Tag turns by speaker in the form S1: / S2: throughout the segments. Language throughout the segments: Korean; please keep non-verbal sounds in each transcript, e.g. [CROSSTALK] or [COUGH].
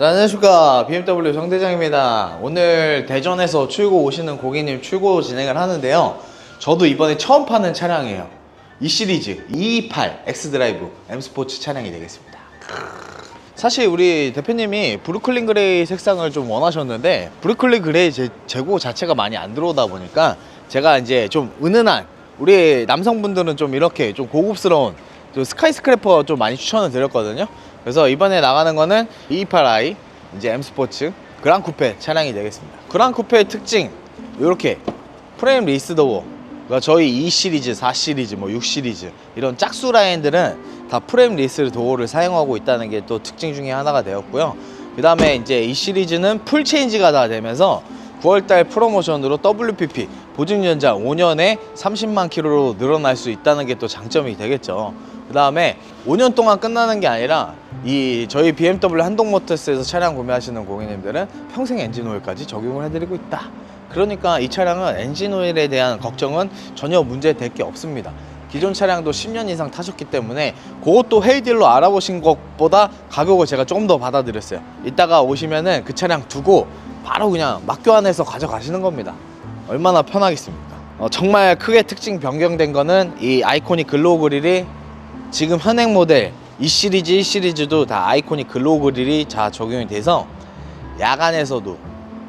S1: 자, 안녕하십니까. BMW 정대장입니다. 오늘 대전에서 출고 오시는 고객님 출고 진행을 하는데요. 저도 이번에 처음 파는 차량이에요. 이 시리즈 228 X드라이브 M 스포츠 차량이 되겠습니다. 사실 우리 대표님이 브루클린 그레이 색상을 좀 원하셨는데 브루클린 그레이 재, 재고 자체가 많이 안 들어오다 보니까 제가 이제 좀 은은한 우리 남성분들은 좀 이렇게 좀 고급스러운 좀 스카이스크래퍼 좀 많이 추천을 드렸거든요. 그래서 이번에 나가는 거는 228i 이제 M 스포츠 그랑 쿠페 차량이 되겠습니다. 그랑 쿠페의 특징 이렇게 프레임 리스 도어 그러니까 저희 2 시리즈, 4 시리즈, 뭐6 시리즈 이런 짝수 라인들은 다 프레임 리스 도어를 사용하고 있다는 게 또 특징 중에 하나가 되었고요. 그 다음에 이제 이 시리즈는 풀 체인지가 다 되면서 9월달 프로모션으로 WPP 보증 연장 5년에 30만 킬로로 늘어날 수 있다는 게 또 장점이 되겠죠. 그 다음에 5년 동안 끝나는 게 아니라 이 저희 BMW 한동모터스에서 차량 구매하시는 고객님들은 평생 엔진 오일까지 적용을 해드리고 있다. 그러니까 이 차량은 엔진 오일에 대한 걱정은 전혀 문제 될 게 없습니다. 기존 차량도 10년 이상 타셨기 때문에 그것도 헤이딜로 알아보신 것보다 가격을 제가 조금 더 받아드렸어요. 이따가 오시면은 그 차량 두고 바로 그냥 막 교환해서 가져가시는 겁니다. 얼마나 편하겠습니까? 어, 정말 크게 특징 변경된 거는 이 아이코닉 글로우 그릴이 지금 현행 모델 2 시리즈, 1 시리즈도 다 아이코닉 글로우 그릴이 다 적용이 돼서 야간에서도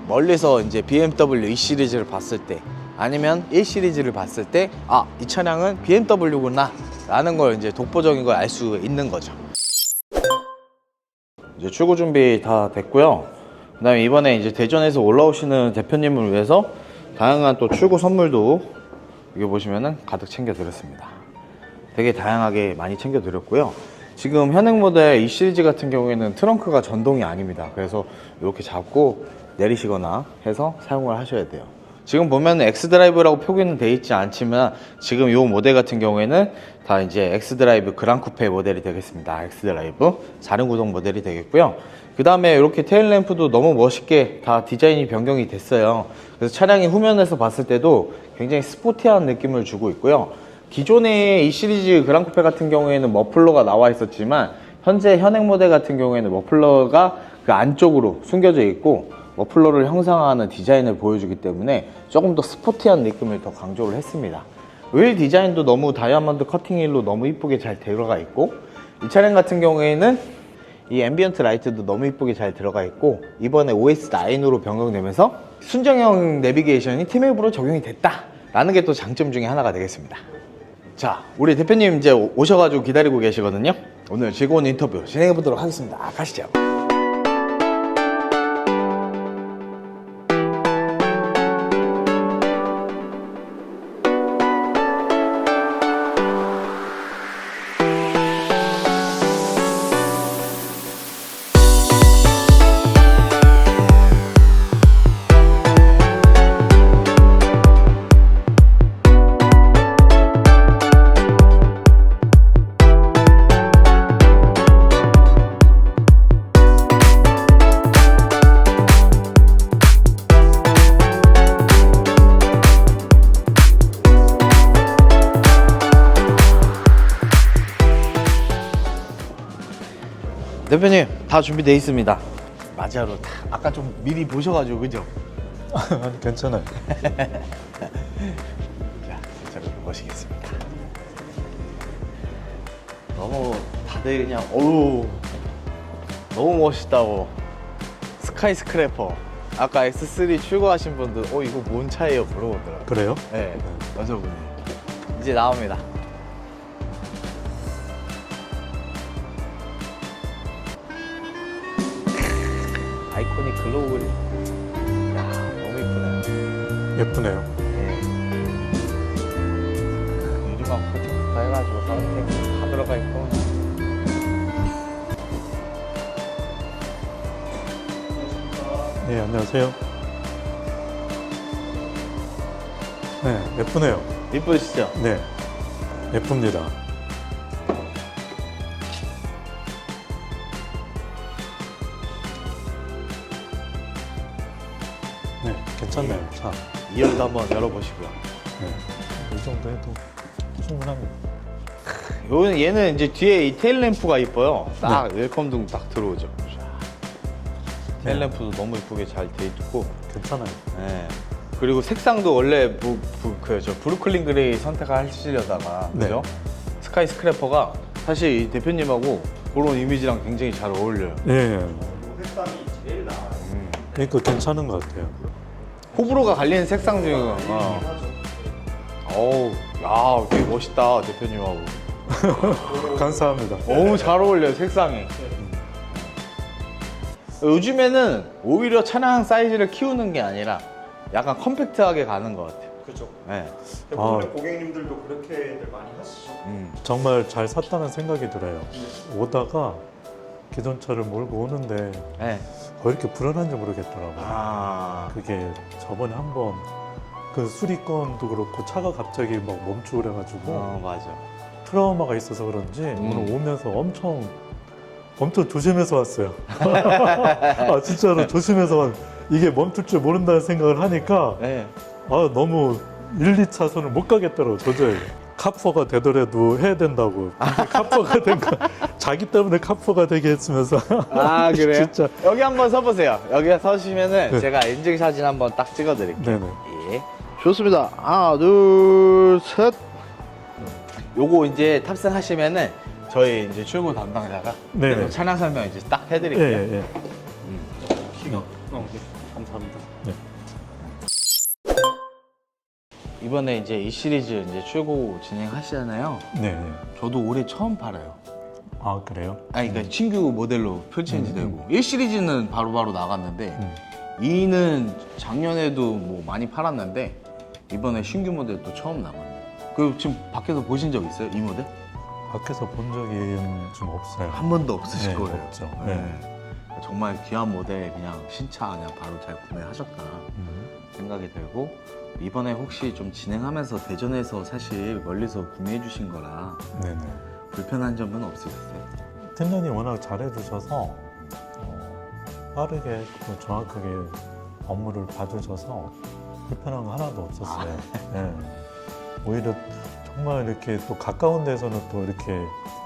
S1: 멀리서 이제 BMW 2 시리즈를 봤을 때 아니면 1 시리즈를 봤을 때 아, 이 차량은 BMW구나 라는 걸 이제 독보적인 걸 알 수 있는 거죠. 이제 출고 준비 다 됐고요. 그다음에 이번에 이제 대전에서 올라오시는 대표님을 위해서 다양한 또 출고 선물도 여기 보시면은 가득 챙겨 드렸습니다. 되게 다양하게 많이 챙겨 드렸고요. 지금 현행 모델 이 시리즈 같은 경우에는 트렁크가 전동이 아닙니다. 그래서 이렇게 잡고 내리시거나 해서 사용을 하셔야 돼요. 지금 보면 엑스드라이브라고 표기는 돼 있지 않지만 지금 이 모델 같은 경우에는 다 이제 엑스드라이브 그랑쿠페 모델이 되겠습니다. 엑스드라이브 4륜 구동 모델이 되겠고요. 그 다음에 이렇게 테일 램프도 너무 멋있게 다 디자인이 변경이 됐어요. 그래서 차량이 후면에서 봤을 때도 굉장히 스포티한 느낌을 주고 있고요. 기존의 이 시리즈 그랑쿠페 같은 경우에는 머플러가 나와 있었지만 현재 현행 모델 같은 경우에는 머플러가 그 안쪽으로 숨겨져 있고 머플러를 형상화하는 디자인을 보여주기 때문에 조금 더 스포티한 느낌을 더 강조를 했습니다. 휠 디자인도 너무 다이아몬드 커팅 휠로 너무 이쁘게 잘 들어가 있고 이 차량 같은 경우에는 이 앰비언트 라이트도 너무 이쁘게 잘 들어가 있고 이번에 OS9으로 변경되면서 순정형 내비게이션이 팀앱으로 적용이 됐다 라는 게 또 장점 중에 하나가 되겠습니다. 자, 우리 대표님 이제 오- 오셔가지고 기다리고 계시거든요. 오늘 즐거운 인터뷰 진행해 보도록 하겠습니다. 아, 가시죠. 대표님 다 준비돼 있습니다. 다 아까 좀 미리 보셔가지고 그죠? [LAUGHS]
S2: 아니, 괜찮아요. [LAUGHS]
S1: 자, 제가 모시겠습니다. 너무 다들 그냥 어우 너무 멋있다고 스카이 스크래퍼 아까 X3 출고하신 분들 어 이거 뭔 차예요 물어보더라고요.
S2: 그래요?
S1: 네, 여자분이 이제 나옵니다. 아이코닉 글로벌 야 너무 이쁘네요.
S2: 예쁘네요.
S1: 네. 유리막 코팅부터 해가지고 선택 다 들어가 있고
S2: 네, 안녕하세요. 네, 예쁘네요.
S1: 이쁘시죠?
S2: 네, 예쁩니다. 괜찮네요. 차.
S1: 2열도 한번 열어보시고요.
S2: 네, 이 정도 해도 충분합니다.
S1: 요 얘는 이제 뒤에 이 테일 램프가 이뻐요. 딱 웰컴 등 딱 들어오죠. 셀램프도 너무 이쁘게 잘 돼 있고
S2: 괜찮아요.
S1: 네. 그리고 색상도 원래 부, 부, 그저 브루클린 그레이 선택하시려다가
S2: 네.
S1: 그죠? 스카이 스크래퍼가 사실 이 대표님하고 그런 이미지랑 굉장히 잘 어울려요.
S2: 예.
S3: 색감이 제일 나아요.
S2: 그러니까 괜찮은 것 같아요.
S1: 호불호가 갈리는 색상 중에 어. 어우, 야, 되게 멋있다 대표님하고. [LAUGHS]
S2: 감사합니다.
S1: 너무 잘 어울려요 색상이. 요즘에는 오히려 차량 사이즈를 키우는 게 아니라 약간 컴팩트하게 가는 것 같아요.
S3: 그죠.
S1: 네.
S3: 대부분의
S2: 아.
S3: 고객님들도 그렇게들 많이 하시죠.
S1: 음.
S2: 정말 잘 샀다는 생각이 들어요. 오다가 기존 차를 몰고 오는데
S1: 네.
S2: 왜 이렇게 불안한지 모르겠더라고요.
S1: 아.
S2: 그게 저번에 한번 그 수리건도 그렇고 차가 갑자기 막 멈추고 그래가지고
S1: 어 맞아.
S2: 트라우마가 있어서 그런지
S1: 음.
S2: 오늘 오면서 엄청 엄청 조심해서 왔어요. [LAUGHS] 아 진짜로 조심해서 왔. 이게 멈출 줄 모른다는 생각을 하니까
S1: 네.
S2: 아 너무 1, 2차선을 못 가겠더라고 도저히. 카퍼가 되더라도 해야 된다고. 카퍼가 된 거, 자기 때문에 카퍼가 되게 했으면서.
S1: 아 그래요? [LAUGHS]
S2: 진짜.
S1: 여기 한번 서보세요. 여기 서시면은
S2: 네.
S1: 제가 인증 사진 한번 딱 찍어드릴게요.
S2: 네네.
S1: 예. 좋습니다. 하나, 둘, 셋. 요거 이제 탑승하시면은 저희 이제 출고 담당자가
S2: 네네.
S1: 차량 설명 이제 딱
S2: 예,
S1: 해드릴게요.
S2: 예, 예.
S1: 이번에 이제 이 시리즈 이제 출고 진행하시잖아요.
S2: 네, 네.
S1: 저도 올해 처음 팔아요.
S2: 아 그래요?
S1: 아니 그러니까 신규 모델로 표체인지
S2: 음,
S1: 되고 1 시리즈는 바로바로 나갔는데
S2: 음.
S1: 2는 작년에도 뭐 많이 팔았는데 이번에 신규 모델 또 처음 나갔네요. 그 지금 밖에서 보신 적 있어요? 이 모델?
S2: 밖에서 본 적이 좀 없어요.
S1: 한 번도 없으실
S2: 네,
S1: 거예요.
S2: 없죠.
S1: 네. 정말 귀한 모델 그냥 신차 그냥 바로 잘 구매하셨다
S2: 음.
S1: 생각이 들고 이번에 혹시 좀 진행하면서 대전에서 사실 멀리서 구매해 주신 거라
S2: 네네.
S1: 불편한 점은 없으셨어요?
S2: 팀장님 워낙 잘해주셔서 어, 빠르게 또 정확하게 업무를 봐주셔서 불편한 거 하나도 없었어요. 네. 오히려 정말 이렇게 또 가까운 데서는 또 이렇게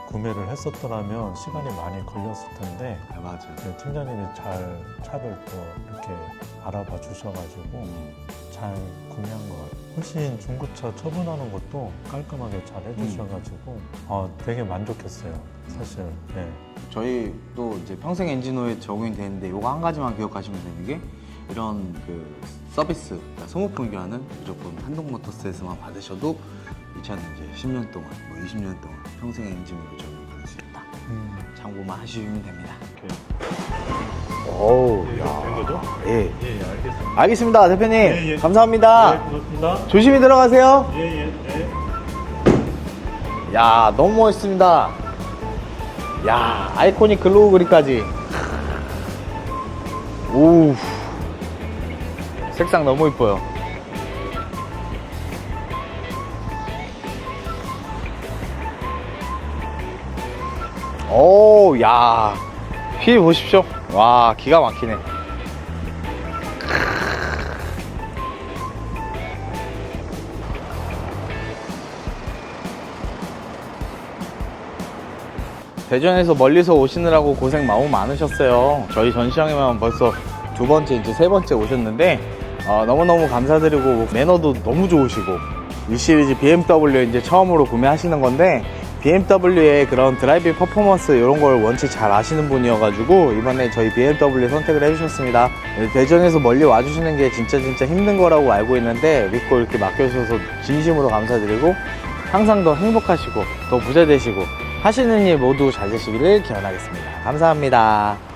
S2: 구매를 했었더라면 시간이 많이 걸렸을 텐데
S1: 네, 맞아요.
S2: 네, 팀장님이 잘 차를 또 이렇게 알아봐 주셔가지고
S1: 음.
S2: 잘 구매한 것 같아요. 훨씬 중고차 처분하는 것도 깔끔하게 잘 해주셔가지고 아, 되게 만족했어요. 사실. 네.
S1: 저희도 이제 평생 엔진오일 적용이 되는데 이거 한 가지만 기억하시면 되는 게 이런 그 서비스, 그러니까 소모품 교환은 무조건 한동모터스에서만 받으셔도 이 차는 이제 10년 동안, 뭐 20년 동안 평생 엔진오일 적용
S2: 음.
S1: 참고만 하시면 됩니다.
S2: 어우,
S3: 된 거죠?
S1: 예.
S3: 예, 알겠습니다.
S1: 알겠습니다, 대표님.
S3: 예, 예.
S1: 감사합니다.
S3: 고맙습니다.
S1: 조심히 들어가세요.
S3: 예, 예, 예.
S1: 야, 너무 멋있습니다. 야, 아이코닉 글로우 그립까지. [LAUGHS] 오. 색상 너무 이뻐요. 오, 야. 휠 보십시오. 와, 기가 막히네. 대전에서 멀리서 오시느라고 고생 너무 많으셨어요. 저희 전시장에만 벌써 두 번째, 이제 세 번째 오셨는데, 어, 너무너무 감사드리고, 매너도 너무 좋으시고, 이 시리즈 BMW 이제 처음으로 구매하시는 건데, BMW의 그런 드라이빙 퍼포먼스 이런 걸 원체 잘 아시는 분이어가지고, 이번에 저희 BMW 선택을 해주셨습니다. 네, 대전에서 멀리 와주시는 게 진짜 진짜 힘든 거라고 알고 있는데, 믿고 이렇게 맡겨주셔서 진심으로 감사드리고, 항상 더 행복하시고, 더 부자 되시고, 하시는 일 모두 잘 되시기를 기원하겠습니다. 감사합니다.